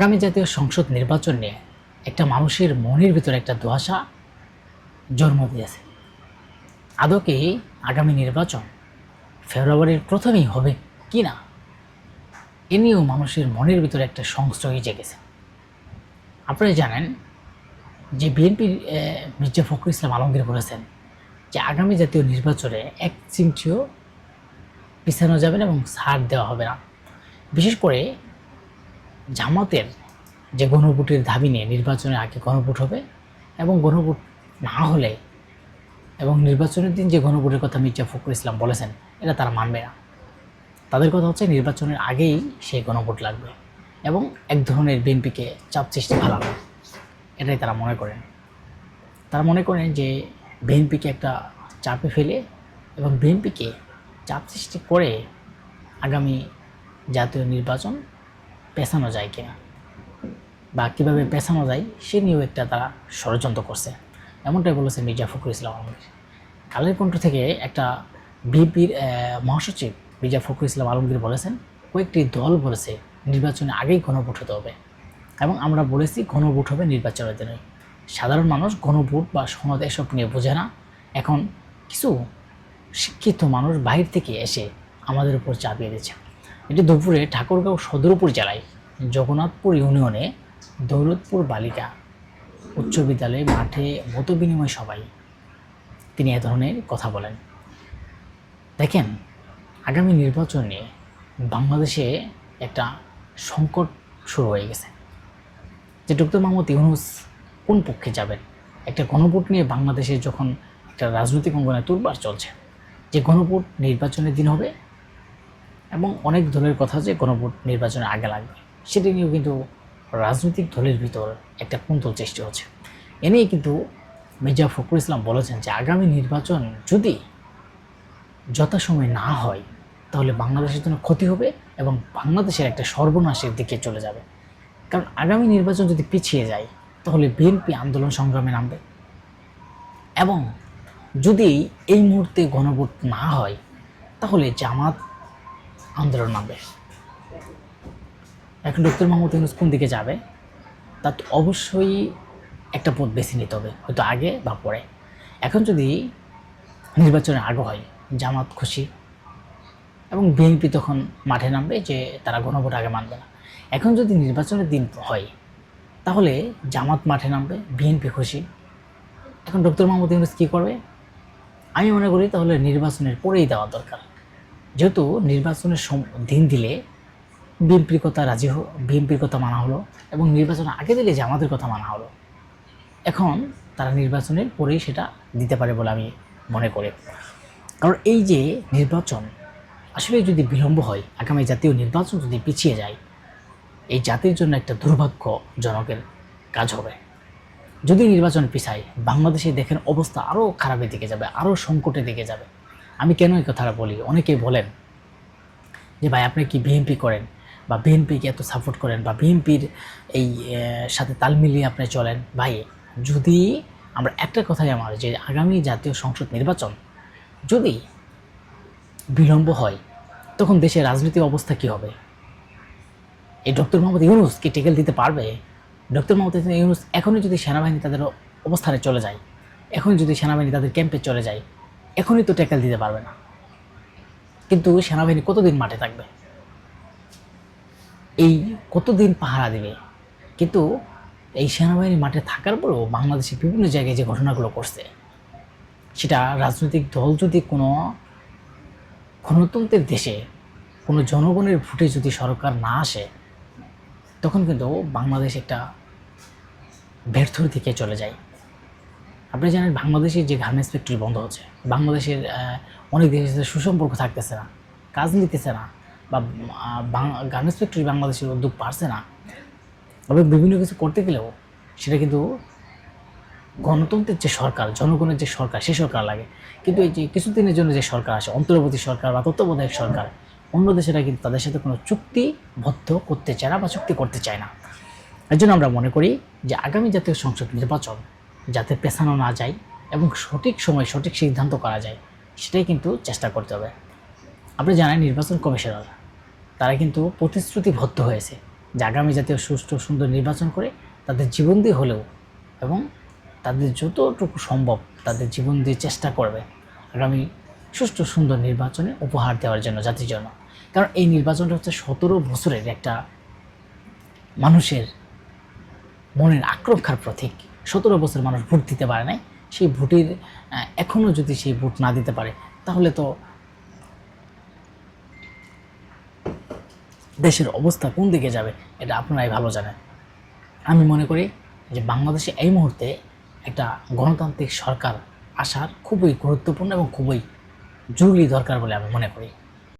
আগামী জাতীয় সংসদ নির্বাচন নিয়ে একটা মানুষের মনের ভিতরে একটা দোয়াশা জন্ম দিয়েছে। আদৌ কি আগামী নির্বাচন ফেব্রুয়ারির প্রথমেই হবে কি না এ নিয়েও মানুষের মনের ভিতরে একটা সংশয় জেগেছে। আপনারা জানেন যে বিএনপির মির্জা ফখরুল ইসলাম আলমগীর বলেছেন যে আগামী জাতীয় নির্বাচনে এক চিমটিও পিছানো যাবে না এবং ছাড় দেওয়া হবে না। বিশেষ করে জামাতের যে গণভোটের দাবি নিয়ে নির্বাচনের আগে গণভোট হবে এবং গণভোট না হলে এবং নির্বাচনের দিন যে গণভোটের কথা মির্জা ফখরুল ইসলাম বলেছেন, এটা তারা মানবে না। তাদের কথা হচ্ছে নির্বাচনের আগেই সেই গণভোট লাগবে এবং এক ধরনের বিএনপিকে চাপ সৃষ্টি ভালানো এটাই তারা মনে করেন। তারা মনে করেন যে বিএনপিকে একটা চাপে ফেলে এবং বিএনপিকে চাপ সৃষ্টি করে আগামী জাতীয় নির্বাচন পেছানো যায় কিনা বা কীভাবে পেছানো যায়, সে নিয়েও একটা তারা ষড়যন্ত্র করছে। এমনটাই বলেছে মির্জা ফখরুল ইসলাম আলমগীর। কালের কণ্ঠ থেকে একটা বিপির মহাসচিব মির্জা ফখরুল ইসলাম আলমগীর বলেছেন, কয়েকটি দল বলেছে নির্বাচনে আগেই গণভোট হতে হবে এবং আমরা বলেছি গণভোট হবে নির্বাচনের দিনে সাধারণ মানুষ গণভোট বা সনদ এসব নিয়ে বোঝে না। এখন কিছু শিক্ষিত মানুষ বাইরে থেকে এসে আমাদের উপর চাপিয়ে দিচ্ছে। এটি দুপুরে ঠাকুরগাঁও সদর উপজেলায় জগন্নাথপুর ইউনিয়নে দৌলতপুর বালিকা উচ্চ বিদ্যালয়ে মাঠে মত বিনিময় সবাই তিনি এ ধরনের কথা বলেন। দেখেন, আগামী নির্বাচন নিয়ে বাংলাদেশে একটা সংকট শুরু হয়ে গেছে। যে ডক্টর মোহাম্মদ ইউনুস কোন পক্ষে যাবেন? একটা গণভোট নিয়ে বাংলাদেশে যখন একটা রাজনৈতিক অঙ্গনে তুলবার চলছে, যে গণভোট নির্বাচনের দিন হবে এবং অনেক দলের কথা যে গণভোট নির্বাচনের আগে লাগবে, সেটি নিয়েও কিন্তু রাজনৈতিক দলের ভিতর একটা কুন্তল সৃষ্টি হচ্ছে। এ নিয়ে কিন্তু মির্জা ফখরুল ইসলাম বলেছেন যে, আগামী নির্বাচন যদি যথাসময়ে না হয়, তাহলে বাংলাদেশের জন্য ক্ষতি হবে এবং বাংলাদেশের একটা সর্বনাশের দিকে চলে যাবে। কারণ আগামী নির্বাচন যদি পিছিয়ে যায়, তাহলে বিএনপি আন্দোলন সংগ্রামে নামবে। এবং যদি এই মুহূর্তে গণভোট না হয়, তাহলে জামাত আন্দোলন নামবে। এখন ডক্টর মোহাম্মদ ইউনুস কোন দিকে যাবে? তা অবশ্যই একটা পথ বেছে নিতে হবে, হয়তো আগে বা পরে। এখন যদি নির্বাচনের আগে হয়, জামাত খুশি এবং বিএনপি তখন মাঠে নামবে যে তারা গণভোট আগে মানবে না। এখন যদি নির্বাচনের দিন হয়, তাহলে জামাত মাঠে নামবে, বিএনপি খুশি। এখন ডক্টর মোহাম্মদ ইউনুস কী করবে? আমি মনে করি তাহলে নির্বাচনের পরেই দেওয়া দরকার। যেহেতু নির্বাচনের দিন দিলে বিএনপির কথা রাজি বিএনপির কথা মানা হলো এবং নির্বাচন আগে দিলে জামাতের কথা মানা হলো, এখন তারা নির্বাচনের পরেই সেটা দিতে পারে বলে আমি মনে করি। কারণ এই যে নির্বাচন, আসলে যদি বিলম্ব হয়, আগামী জাতীয় নির্বাচন যদি পিছিয়ে যায়, এই জাতির জন্য একটা দুর্ভাগ্যজনকের কাজ হবে। যদি নির্বাচন পিছায়, বাংলাদেশে দেখেন অবস্থা আরও খারাপের দিকে যাবে, আরও সংকটের দিকে যাবে। আমি কেন এই কথাটা বলি? অনেকেই বলেন যে, ভাই, আপনি কি বিএনপি করেন বা বিএনপিকে এত সাপোর্ট করেন বা বিএনপির এই সাথে তাল মিলিয়ে আপনি চলেন? ভাই, যদি আমরা একটা কথাই আমার যে, আগামী জাতীয় সংসদ নির্বাচন যদি বিলম্ব হয়, তখন দেশের রাজনৈতিক অবস্থা কী হবে? এই ডক্টর মোহাম্মদ ইউনুস কি টেকেল দিতে পারবে? ডক্টর মোহাম্মদ ইউনুস এখনই যদি সেনাবাহিনী তাদের অবস্থানে চলে যায় এখন যদি সেনাবাহিনী তাদের ক্যাম্পে চলে যায় এখনই তো ট্যাকেল দিতে পারবে না। কিন্তু সেনাবাহিনী কতদিন মাঠে থাকবে? এই কতদিন পাহারা দেবে? কিন্তু এই সেনাবাহিনী মাঠে থাকার পরেও বাংলাদেশের বিভিন্ন জায়গায় যে ঘটনাগুলো করছে সেটা রাজনৈতিক দল যদি কোনো গণতন্ত্রের দেশে কোনো জনগণের ভোটে যদি সরকার না আসে, তখন কিন্তু বাংলাদেশ একটা ব্যর্থর দিকে চলে যায়। আপনি জানেন বাংলাদেশের যে গার্মেন্টস ফ্যাক্টরি বন্ধ হচ্ছে, বাংলাদেশের অনেক দেশের সাথে সুসম্পর্ক থাকতেছে না, কাজ নিতেছে না, বা গার্মেন্টস ফ্যাক্টরি বাংলাদেশের উদ্যোগ পারছে না। তবে বিভিন্ন কিছু করতে গেলেও সেটা কিন্তু গণতন্ত্রের যে সরকার, জনগণের যে সরকার, সে সরকার লাগে। কিন্তু এই যে কিছুদিনের জন্য যে সরকার আসে অন্তর্বর্তী সরকার বা তত্ত্বাবধায়ক সরকার, অন্য দেশেরা কিন্তু তাদের সাথে কোনো চুক্তিবদ্ধ করতে চায় না বা চুক্তি করতে চায় না। এর জন্য আমরা মনে করি যে আগামী জাতীয় সংসদ নির্বাচন যাতে পেছানো না যায় এবং সঠিক সময় সঠিক সিদ্ধান্ত করা যায়, সেটাই কিন্তু চেষ্টা করতে হবে। আপনি জানেন নির্বাচন কমিশনার, তারা কিন্তু প্রতিশ্রুতিবদ্ধ হয়েছে যে আগামী জাতীয় সুষ্ঠু সুন্দর নির্বাচন করে তাদের জীবন দিয়ে হলেও এবং তাদের যতটুকু সম্ভব তাদের জীবন দিয়ে চেষ্টা করবে আগামী সুষ্ঠু সুন্দর নির্বাচনে উপহার দেওয়ার জন্য, জাতির জন্য। কারণ এই নির্বাচনটা হচ্ছে সতেরো বছরের একটা মানুষের মনের আক্রক্ষার প্রতীক। সতেরো বছর মানুষ ভোট দিতে পারে নাই। সেই ভোটের এখনও যদি সেই ভোট না দিতে পারে, তাহলে তো দেশের অবস্থা কোন দিকে যাবে, এটা আপনারাই ভালো জানেন। আমি মনে করি যে বাংলাদেশে এই মুহূর্তে একটা গণতান্ত্রিক সরকার আসার খুবই গুরুত্বপূর্ণ এবং খুবই জরুরি দরকার বলে আমি মনে করি।